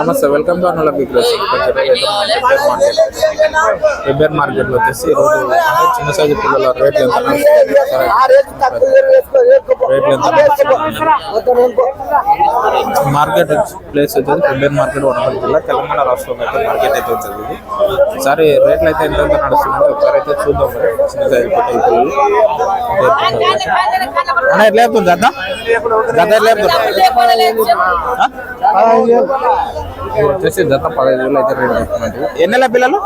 నమస్తే welcome to అనుల big repair మార్కెట్లో వచ్చేసి ఈరోజు అంటే చిన్న సైజు పిల్లల రేట్లు ఎంత రేట్లు ఎంత మార్కెట్ ప్లేస్ వచ్చేసి రిపేర్ మార్కెట్ వనపర్తి జిల్లా తెలంగాణ రాష్ట్రంలో అయితే మార్కెట్ అయితే ఉంటుంది ఇది. ఒకసారి రేట్లు అయితే ఎంత ఎంత నడుస్తున్నాయి ఒకసారి అయితే చూద్దాం మరి. చిన్న సైజు పిల్లల. అన్న ఎట్లా చెప్తుంది గద్ద? గద్ద ఎట్లా చెప్తుంది వచ్చేసి గత పదహైదు వేలు అయితే రేట్ చెప్తున్నట్టు ఎన్ని నెలల పిల్లలు?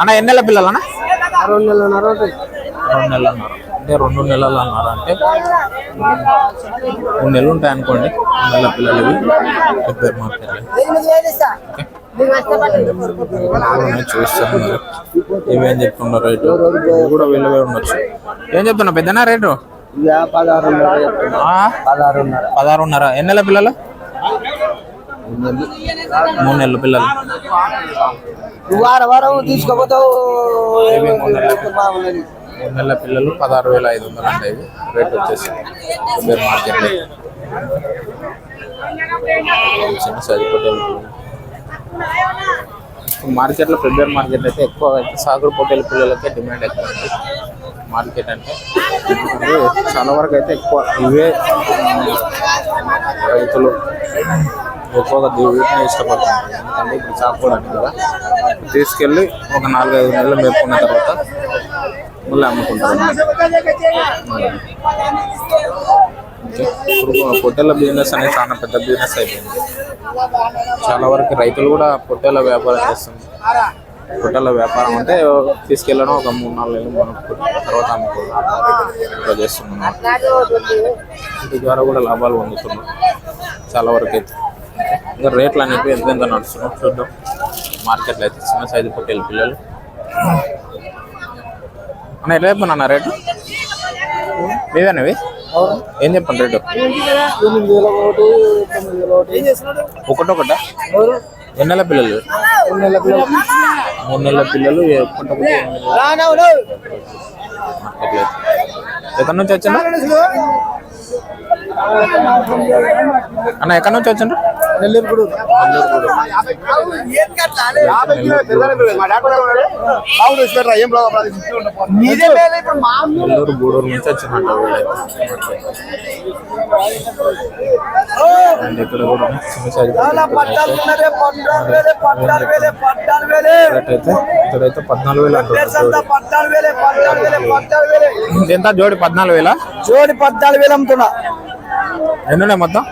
అన్న ఎన్ని నెలల పిల్లలు అన్న? రెండు ఉంటాయి రెండు నెలలు అన్నారు. అంటే రెండు నెలలు అన్నారు అంటే? మూడు నెలలు ఉంటాయి అనుకోండి. రెండు నెలల పిల్లలు ఇవి. రిపేర్ మార్కెట్ చూస్తాను ఇవేం చెప్తున్నారు రేటు ఇవి కూడా వీళ్ళవే ఉండొచ్చు. ఏం చెప్తున్నా పెద్దనా రేటు? పదహారున్నర ఎన్ని నెలల పిల్లలు? మూడు నెలల పిల్లలు. వారం వారం తీసుకోపోతావు. మూడు నెలల పిల్లలు. పదహారు వేల ఐదు వందలు అంటే ఇవి. రేట్ వచ్చేసి. రిపేర్ మార్కెట్ చిన్న సైజు పొట్టేలు మార్కెట్లో ఫిబ్రవరి మార్కెట్ అయితే ఎక్కువ అయితే సాగుడు పొట్టేల పిల్లలకే డిమాండ్ ఎక్కువ ఉంది. మార్కెట్ అంటే చాలా వరకు అయితే ఎక్కువ ఇవే రైతులు ఎక్కువగా వీటిని ఇష్టపడుతున్నారు. ఎందుకంటే ఇప్పుడు చాపుకోవడానికి కదా తీసుకెళ్ళి ఒక నాలుగైదు నెలలు మేపుకున్న తర్వాత మళ్ళీ అమ్ముకుంటారు. ఇప్పుడు పొట్టేల బిజినెస్ అనేది చాలా పెద్ద బిజినెస్ అయిపోయింది. చాలా వరకు రైతులు కూడా పొట్టేల వ్యాపారం చేస్తుంది పొట్టెల వ్యాపారం అంటే తీసుకెళ్ళడం ఒక మూడు నాలుగు నెలలు కొనుక్కొని తర్వాత అమ్ముకోవడం చేస్తున్నాం. వీటి ద్వారా కూడా లాభాలు పొందుతున్నాం. చాలా వరకు అయితే. ఇంకా రేట్లు అనేవి ఎంత ఎంత నడుస్తున్నాం చూద్దాం. మార్కెట్లో అయితే చిన్న సైజు పొట్టెల పిల్లలు. అన్న ఎట్లా చెప్పన్నా రేటు? మీవేనవి ఏం చెప్పండి రేటు? ఒకటి ఒకటొకట? ఎన్ని నెలల పిల్లలు? మూడు నెలల పిల్లలు ఒకటొకటి ఎక్కడి నుంచి వచ్చిండ్రు? అన్న ఎక్కడి నుంచి వచ్చిండ్రు? నెల్లూరు నెల్లూరు గూడూరు నుంచి వచ్చిందంట వీళ్ళైతే అండ్ ఇక్కడ కూడా చిన్న సైజు రేట్ అయితే ఇక్కడైతే పద్నాలుగు వేలు అంటారు ఎంత? జోడి పద్నాలుగు వేల. జోడి పద్నాలుగు వేలు అమ్ముతున్నా. ఎన్ని ఉన్నాయి మొత్తం?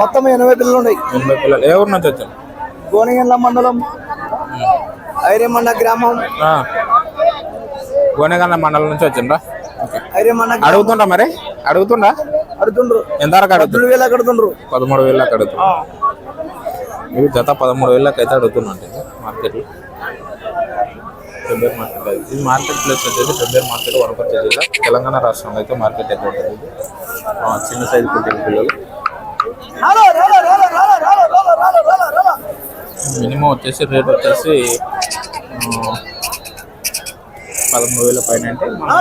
మొత్తం ఎనభై పిల్లలు ఉన్నాయి. ఎనభై పిల్లలు. ఏ ఊరు నుంచి వచ్చారు? గోనగండ్ల మండలం ఐరేమన్న గ్రామం. గోనెగండ మండలం నుంచి వచ్చిండ్రా? ఐరేమన్న అడుగుతుండ్రా మరి? అడుగుతుండ్రా? అడుగుతుండ్రు. ఎంత వరకు అడుగుతుండ్రు? వేలు అడుగుతుండ్రు. పదమూడు వేలకు అడుగుతున్నా ఇవి జత పదమూడు వేలకు అయితే అడుగుతున్నట్టు మార్కెట్లో. ఫిబ్రవరి మార్కెట్ అది. ఇది మార్కెట్ ప్లేస్ వచ్చేసి ఫిబ్రవరి మార్కెట్ వనపర్తి జిల్లా తెలంగాణ రాష్ట్రంలో అయితే మార్కెట్ అయితే ఉంటుంది. చిన్న సైజు పుట్టిన పిల్లలు. మినిమం వచ్చేసి రేట్ వచ్చేసి పదమూడు వేల పైన అంటే మనం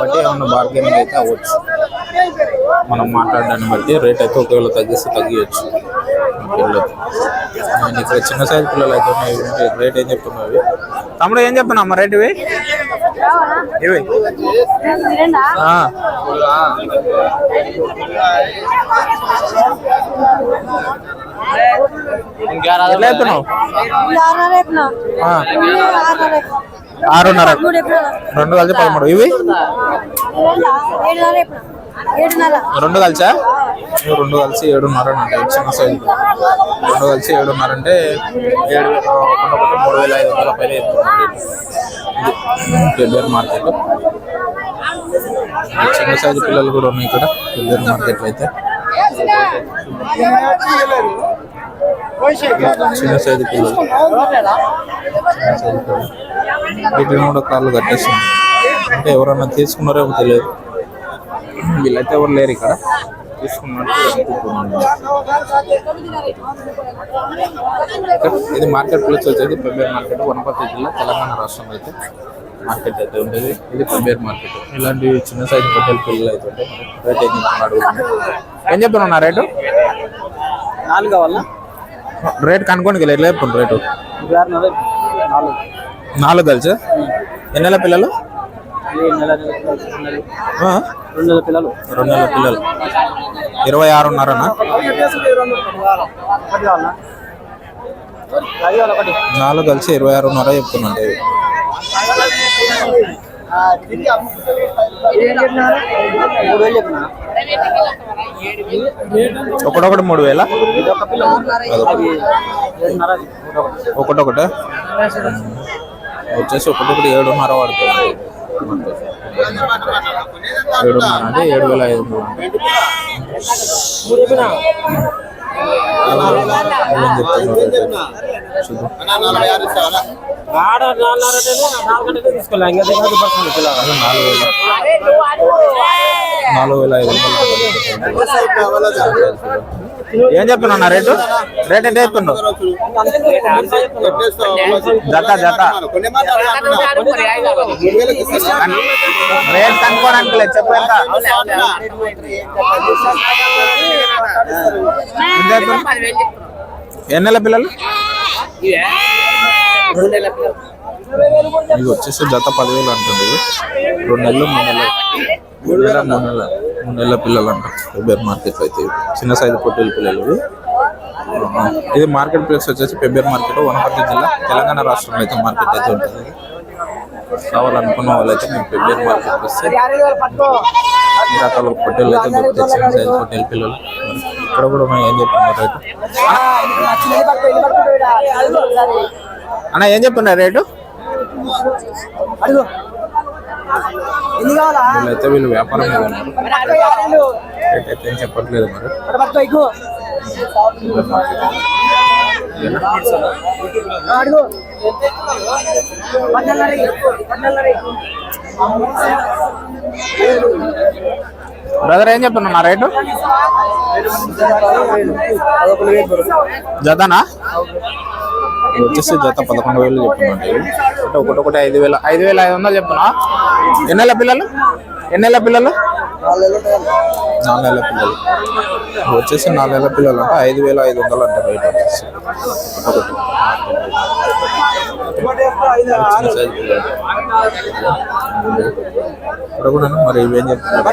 బట్టి ఏమన్నా బార్గెనింగ్ అయితే అవ్వచ్చు. మనం మాట్లాడడాన్ని బట్టి రేట్ అయితే ఒకవేళ తగ్గిస్తే తగ్గియచ్చు. నేను ఇక్కడ చిన్న సైజు పిల్లలు అయితే ఉన్నాయి రేట్ ఏం చెప్తున్నావు తమ్ముడు ఏం చెప్తున్నావు అమ్మ? రేట్ ఇవి? ఇవి? ఎట్లా. ఆరున్నర. రెండు కలిసి పదమూడు. ఇవి? రెండు కలిసా? రెండు కలిసి ఏడున్నర అంటే చిన్న సైజు రెండు కలిసి ఏడున్నర అంటే ఏడు మూడు వేల ఐదు వందల పైన ఫిబ్రవరి మార్కెట్. చిన్న సైజు పిల్లలు కూడా ఉన్నాయి ఇక్కడ ఫిబ్రవరి మార్కెట్లో అయితే. చిన్న సైజు పిల్లలు వీటిని కూడా కాళ్ళు కట్టేస్తుంది అంటే ఎవరన్నా తీసుకున్నారేమో తెలియదు. వీళ్ళైతే ఎవరు లేరు ఇక్కడ. తీసుకున్నట్టు ఇది మార్కెట్ ప్లేస్ వచ్చేది ఫిబ్రవరి మార్కెట్. వనపర్తి జిల్లా తెలంగాణ రాష్ట్రంలో అయితే మార్కెట్ అయితే ఉండేది. ఇది పెబ్బేరు మార్కెట్. ఇలాంటి చిన్న సైజు పొట్టేలు పిల్లలు అయితే ఉంటాయి. రేట్ అయితే ఏం చెప్తున్నా రేటు? నాలుగు కావాలా? రేట్ కనుక్కోండి ఎట్లా చెప్తున్నారు రేటు? నాలుగు. కలిసి? ఎన్ని నెలల పిల్లలు? రెండు నెలల పిల్లలు రెండు నెలల పిల్లలు. ఇరవై ఆరున్నరనా నాలుగు కలిసి ఇరవై ఆరున్నర చెప్తున్నాండి ఇవి. మూడు వేలు చెప్పినా? ఒకటొకటి మూడు వేల? ఒకటొకటి? వచ్చేసి ఒకటొకటి ఏడున్నర పడుతుంది. ఏడున్నర అంటే ఏడు వేల ఐదు ఆడ నాలుగు తీసుకోలే ఇంకా నాలుగు వేల నాలుగు వేల ఐదు వందలు. ఏం చెప్తున్నా రేటు? రేట్ ఎంత చెప్తున్నావు జత జత. రేట్ కనుక్కోడానికి లేదు చెప్పు ఎంత? ఎంత చెప్తున్నావు? పిల్లలు? ఇది వచ్చేసి జత పదివేలు అంటుంది. రెండు నెలలు మూడు నెలలు. మూడు నెలల మూడు నెలల మూడు నెలల పిల్లలు అంట పెబ్బేర్ మార్కెట్ అయితే. చిన్న సైజు పొట్టేలు పిల్లలు ఇది మార్కెట్ ప్లేస్ వచ్చేసి పెబ్బేర్ మార్కెట్ వనపర్తి జిల్లా తెలంగాణ రాష్ట్రంలో అయితే మార్కెట్ అయితే ఉంటుంది. కావాలనుకున్న వాళ్ళైతే మేము పెబ్బేర్ మార్కెట్ వస్తే ఈ రకాల పొట్టేలు అయితే దొరుకుతాయి. చిన్న సైజు పొట్టేలు పిల్లలు. ఇక్కడ కూడా మనం ఏం చెప్తున్నారు రేటు? అన్న ఏం చెప్తున్నారు రేటు? వీళ్ళైతే వీళ్ళు వ్యాపారం అయితే ఏం చెప్పట్లేదు మరి. బ్రదర్ ఏం చెప్తున్నా రేటు? జతనా? వచ్చేసి జత పదకొండు వేలు చెప్తున్నాండి. ఒకటి ఒకటి ఒకటి ఐదు వేల ఐదు వేల ఐదు వందలు చెప్తున్నా. ఎన్ని పిల్లలు? ఎన్ని పిల్లలు? నాలుగు పిల్లలు. వచ్చేసి నాలుగు పిల్లలు అంటే ఐదు వేల ఐదు వందలు అంటారు బయట. ఒకటి ఇక్కడ కూడా మరి ఇవేం చెప్తున్నారు?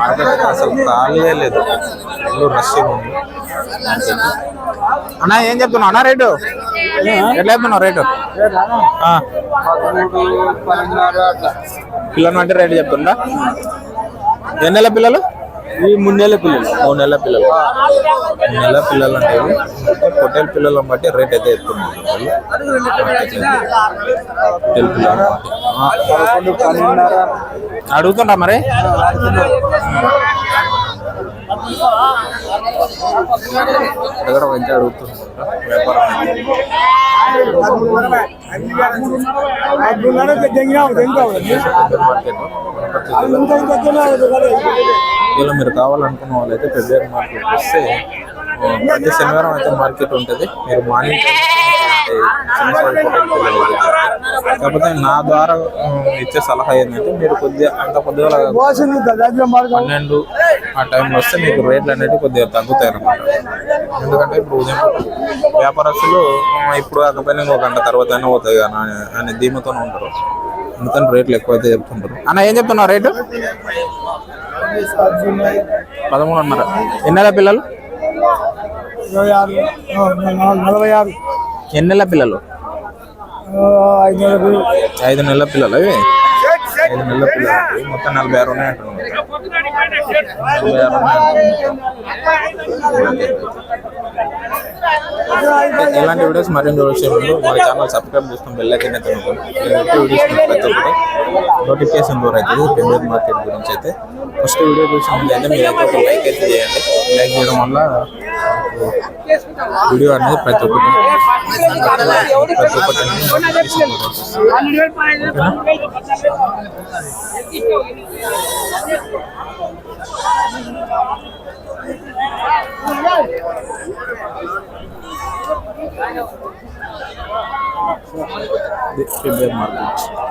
మార్కెట్ అసలు ఖాళీయే లేదు. ఫుల్ రష్గా ఉంది? అన్న ఏం చెప్తున్నావు? అన్న రేటు. ఎట్లా చెప్తున్నావు రేటు. పిల్లలు అంటే రేటు చెప్తుందా ఎన్ని నెలల పిల్లలు? ఈ మూడు నెలల పిల్లలు. మూడు నెలల పిల్లలు. మూడు నెలల పిల్లలు అంటే ఇవి. పొట్టేలు పిల్లలను బట్టి రేట్ అయితే ఎత్తున్నారు పొట్టేలు పిల్లలు. అడుగుతుంటా మరి? ఎక్కడ మంచి అడుగుతుంది వ్యాపారం ఇలా మీరు కావాలనుకున్న వాళ్ళైతే ఫిబ్రవరి మార్కెట్ వస్తే ప్రతి శనివారం అయితే మార్కెట్ ఉంటుంది. మీరు మార్నింగ్ కాకపోతే నా ద్వారా ఇచ్చే సలహా ఏంటంటే మీరు కొద్దిగా అంత కొద్దిగా పన్నెండు ఆ టైంలో వస్తే మీకు రేట్లు అనేవి కొద్దిగా తగ్గుతాయి అన్నమాట. ఎందుకంటే ఇప్పుడు ఉదయం వ్యాపారస్తులు ఇప్పుడు కాకపోయినా ఇంకో గంట తర్వాత అయినా పోతాయి కానీ అనే- ధీమతోనే ఉంటారు. అందుకని రేట్లు ఎక్కువైతే చెప్తుంటారు. అన్న ఏం చెప్తున్నావు రేటు పదమూడున్నర. ఎన్ని నెలల పిల్లలు? ఇరవై ఆరు నలభై ఆరు. ఎన్ని నెలల పిల్లలు? ఐదు నెలలు. ఐదు నెలల పిల్లలు అవి? ఐదు నెలల పిల్లలు మొత్తం నలభై ఆరు ఉన్నాయి అంటున్నాను నలభై ఆరు ఉన్నాయి ఇలాంటి వీడియోస్ మరిన్ని చూడొచ్చే ముందు మన ఛానల్ సబ్స్క్రైబ్ చేసుకుని బెల్ అయితే వీడియోస్ ప్రతి ఒక్కటి నోటిఫికేషన్ ద్వారా అవుతుంది పెంబేర్ మార్కెట్ గురించి అయితే ఫస్ట్ వీడియో చూసిన ముందు అయితే మీరు అయితే ఒక లైక్ అయితే చేయండి. లైక్ చేయడం వల్ల వీడియో అనేది ప్రతి ఒక్కటి ప్రతి ఒక్కటి అనేది notification ద్వారా